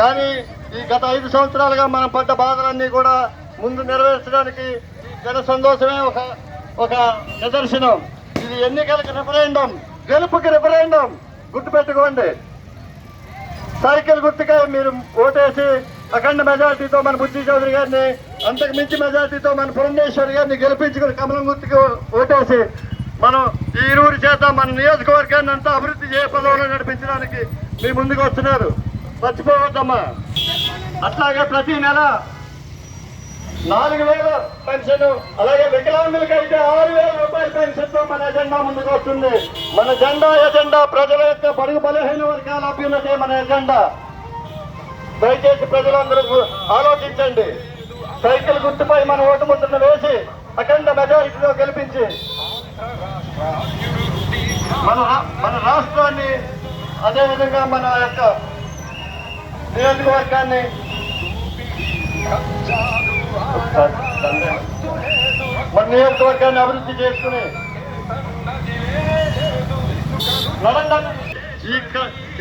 కానీ ఈ గత ఐదు సంవత్సరాలుగా మనం పడ్డ బాధలన్నీ కూడా ముందు నెరవేర్చడానికి జన సంతోషమే ఒక ఒక నిదర్శనం. ఇది ఎన్నికలకు రిఫరెండం గెలుపుకి రిఫరెండం గుర్తుపెట్టుకోండి. సైకిల్ గుర్తుగా మీరు ఓటేసి అఖండ మెజార్టీతో మన బుద్ధి చౌదరి గారిని అంతకు మించి మెజార్టీతో మన పురంధేశ్వరి గారిని గెలిపించుకుని కమలం గుర్తుకు ఓటేసి మనం ఈ ఇరువురి చేత మన నియోజకవర్గాన్ని అంతా అభివృద్ధి చేయ పదవులు నడిపించడానికి మీ ముందుకు వస్తున్నారు. మర్చిపోవద్దమ్మా. అట్లాగే ప్రతి నెల నాలుగు వేల పెన్షన్ అలాగే వికలాంగులకి అయితే ఆరు వేల రూపాయల పెన్షన్తో మన ఎజెండా ముందుకు వస్తుంది. మన జెండా ఎజెండా ప్రజల యొక్క పరుగు బలహీన వర్గాల అభ్యున్నతే మన ఎజెండా. దయచేసి ప్రజలందరూ ఆలోచించండి. సైకిల్ గుర్తుపై మన ఓటు ముద్రను వేసి అఖండ మెజారిటీలో గెలిపించి మన మన రాష్ట్రాన్ని అదేవిధంగా మన యొక్క నియోజకవర్గాన్ని మన నియోజకవర్గాన్ని అభివృద్ధి చేసుకుని ఈ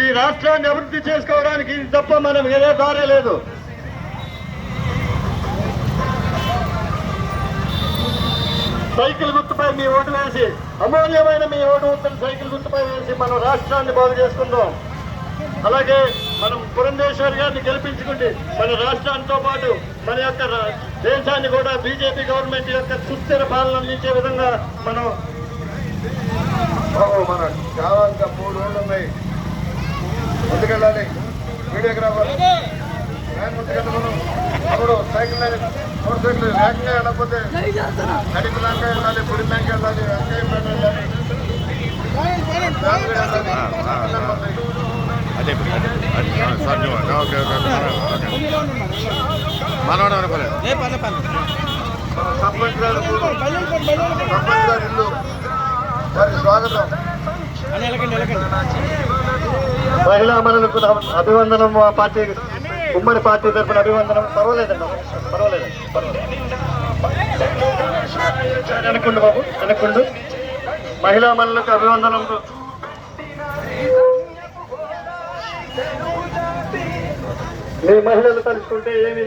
ఈ రాష్ట్రాన్ని అభివృద్ధి చేసుకోవడానికి ఇది తప్ప మనం ఏదే దారే లేదు. సైకిల్ గుర్తుపై మీ ఓటు వేసి అమూల్యమైన మీ ఓటు సైకిల్ గుర్తుపై వేసి మనం రాష్ట్రాన్ని బాగు చేసుకుందాం. అలాగే మనం పురంధేశ్వరి గారిని గెలిపించుకుంటే మన రాష్ట్రాంతో పాటు మన యొక్క దేశాన్ని కూడా బీజేపీ గవర్నమెంట్ యొక్క సుస్థిర పాలన అందించే విధంగా మనం మన కావాల్సిన మూడు రోజులు ఉన్నాయి. ముందుకెళ్ళాలి. వీడియోగ్రాఫర్ వ్యాన్ ముందుకెళ్ళి మనం. అప్పుడు సైకిల్ మోటార్ సైకిల్ వేగంగా వెళ్ళకపోతే నడిపి లాంక వెళ్ళాలి పుడి లాంక వెళ్ళాలి వెంకయ్య వెళ్ళాలి అదే ఇప్పుడు అదే అది సార్ నువ్వు ఓకే ఓకే ఓకే మనవాడు అనుకోలేదు. సర్పంచ్ గారు సర్పంచ్ గారి ఇల్లు. వారికి స్వాగతం. మహిళా మనులకు అభివందనం మా పార్టీ ఉమ్మడి పార్టీ తరఫున అభివందనం. పర్వాలేదండి పర్వాలేదు పర్వాలేదు. వెనక్కుండు బాబు వెనక్కుండు. మహిళా మనులకు అభివందనం. మీ మహిళలు తలుచుకుంటే ఏమి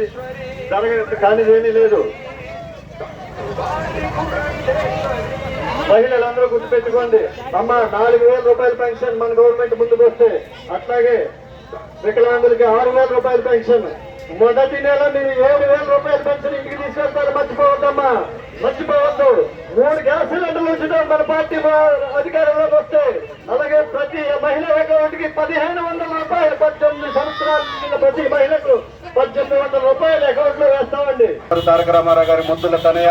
జరగదు కానీ ఏమీ లేదు. మహిళలందరూ గుర్తుపెట్టుకోండి అమ్మ నాలుగు వేల రూపాయల పెన్షన్ మన గవర్నమెంట్ ముందుకు వస్తే అట్లాగే వికలాంగులకి ఆరు వేల రూపాయల పెన్షన్. మొదటి నెల మీరు ఏడు వేల రూపాయల పెన్షన్ ఇంటికి తీసుకెళ్తారు మర్చిపోవద్దమ్మా. మర్చిపోవద్దు. మూడు గ్యాస్ సిలిండర్లు ఉంచడం మన పార్టీ అధికారంలోకి వస్తే అలాగే ప్రతి మహిళ అకౌంట్కి పదిహేను వందల రూపాయలు పద్దెనిమిది ప్రతి మహిళకు పద్దెనిమిది వందల రూపాయలు అకౌంట్లో వేస్తామండి. తారక రామారావు గారి ముద్దుల తనయ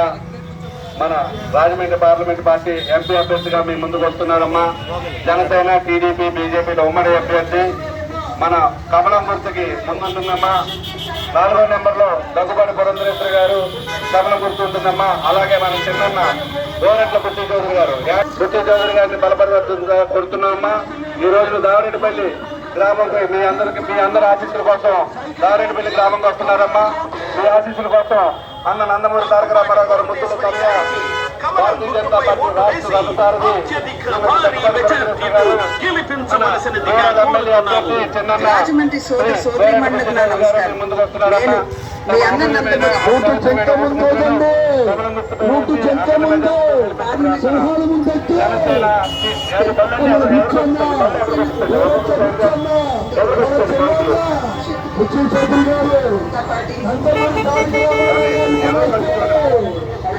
మన రాజమండ్రి పార్లమెంట్ పార్టీ ఎంపీ అభ్యర్థిగా మీ ముందుకు వస్తున్నారమ్మా జనసేన టీడీపీ బీజేపీలో ఉమ్మడి అభ్యర్థి. మన కమలం గుర్తుకి ముందుంటుందమ్మా నాలుగో నెంబర్లో దగ్గుబాటి పురంధరేశ్వరి గారు కమలం గుర్తు ఉంటుందమ్మా. అలాగే మన చిన్న గోరెట్ల బుద్ధి చౌదరి గారు. బుద్ధి చౌదరి గారిని బలపరి కొడుతున్నామమ్మా. ఈ రోజు దావరెడ్డిపల్లి గ్రామంకి మీ అందరికి మీ అందరి ఆశీస్సుల కోసం దావరెడ్డిపల్లి గ్రామంకి వస్తున్నారమ్మా. మీ ఆశీస్సుల కోసం అన్న నందమూరి తారక రామారావు గారు ముద్దులు కన్య భారతీయ జనతా పార్టీ రాష్ట్ర రథసారథి రాజమండ్రి సోదర సోదరిమణులకు నా నమస్కారం నేను మీ అందరి నందమూరి ఓటు చెక్క ముందు వదండి. ఓటు చెక్క ముందు సింహాలు ముందెక్కి. బుచ్చి చౌదరి గారు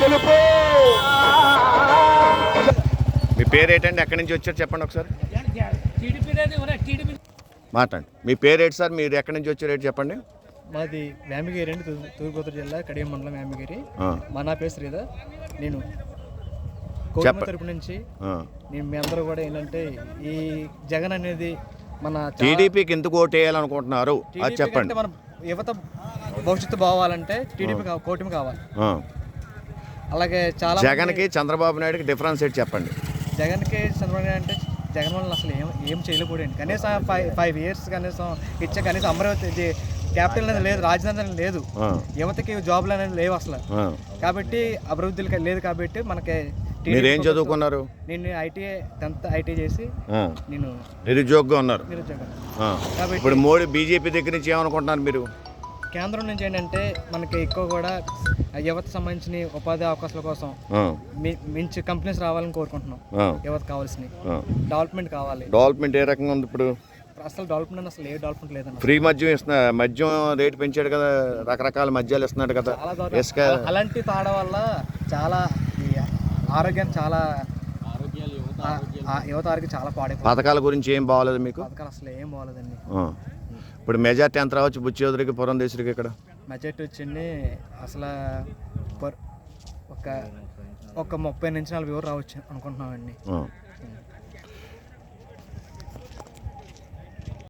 గెలుపు. మీ పేరు ఏంటండి? ఎక్కడి నుంచి వచ్చారు? చెప్పండి ఒకసారి. మాట్లాడండి. మీ పేరు ఏంటి సార్? మీరు ఎక్కడి నుంచి వచ్చారు? ఏంటి చెప్పండి. మాది వేమగిరి అండి. తూర్పు తూర్పుగోదావరి జిల్లా కడియం మండలం వేమగిరి ఆ, మా నా పేరు శ్రీధర్. నేను కోటమ తరపు నుంచి ఆ. నేను మీ అందరూ కూడా ఏంటంటే ఈ జగన్ అనేది మన టీడీపీకి ఎందుకు ఓటు వేయాలనుకుంటున్నారు? అది టీడీపీ చెప్పండి. మన యువత భవిష్యత్తు బావాలంటే టీడీపీ కూటమి కావాలి. ఆ. అలాగే చాలా జగన్కి చంద్రబాబు నాయుడుకి డిఫరెన్స్ ఏంటి చెప్పండి? జగన్కి చంద్రబాబు నాయుడు అంటే జగన్ వల్ల అసలు ఏం ఏం చేయలేకపోయాడు కనీసం ఫైవ్ ఫైవ్ ఇయర్స్ కనీసం ఇచ్చే కనీసం అమరావతి క్యాపిటల్ అనేది లేదు రాజధాని అనేది లేదు. యువతకి జాబ్లు అనేది లేవు అసలు. కాబట్టి అభివృద్ధి లేదు కాబట్టి మనకి మీరేం ప్రభుత్వం- చదువుకున్నారు? నేను ఐటీ టెన్త్ ఐటీ చేసి నేను నిరుద్యోగంగా ఉన్నారు. నిరుద్యోగం. కాబట్టి ఇప్పుడు మోడీ బీజేపీ దగ్గర నుంచి ఏమనుకుంటున్నారు మీరు? కేంద్రం నుంచి ఏంటంటే మనకి ఎక్కువ కూడా యువత సంబంధించిన ఉపాధి అవకాశాల కోసం మంచి కంపెనీస్ రావాలని కోరుకుంటున్నాం. యువత కావాల్సినవి. ఆ. డెవలప్మెంట్ కావాలి. డెవలప్మెంట్ ఏ రకంగా ఉంది ఇప్పుడు? అసలు డెవలప్మెంట్ అసలు ఏ డెవలప్మెంట్ లేదన్న. ఫ్రీ మద్యం ఇస్తున్నా మద్యం రేటు పెంచాడు కదా రకరకాల మద్యాలు ఇస్తున్నాడు కదా. అలాంటి తాగడం వల్ల చాలా ఆరోగ్యం చాలా యువత ఆరోగ్యం చాలా పాడైపోతుంది. పథకాల గురించి ఏం బాగోలేదు మీకు? పథకాలు అసలు ఏం బాగోలేదండి. ఇప్పుడు మెజార్టీ ఎంత రావచ్చు బుచ్చేదురికి పురంధేశ్వరికి ఇక్కడ? బడ్జెట్ వచ్చింది అసలు ఒక ఒక ముప్పై నుంచి నలభై ఎవరు రావచ్చు అనుకుంటున్నామండి.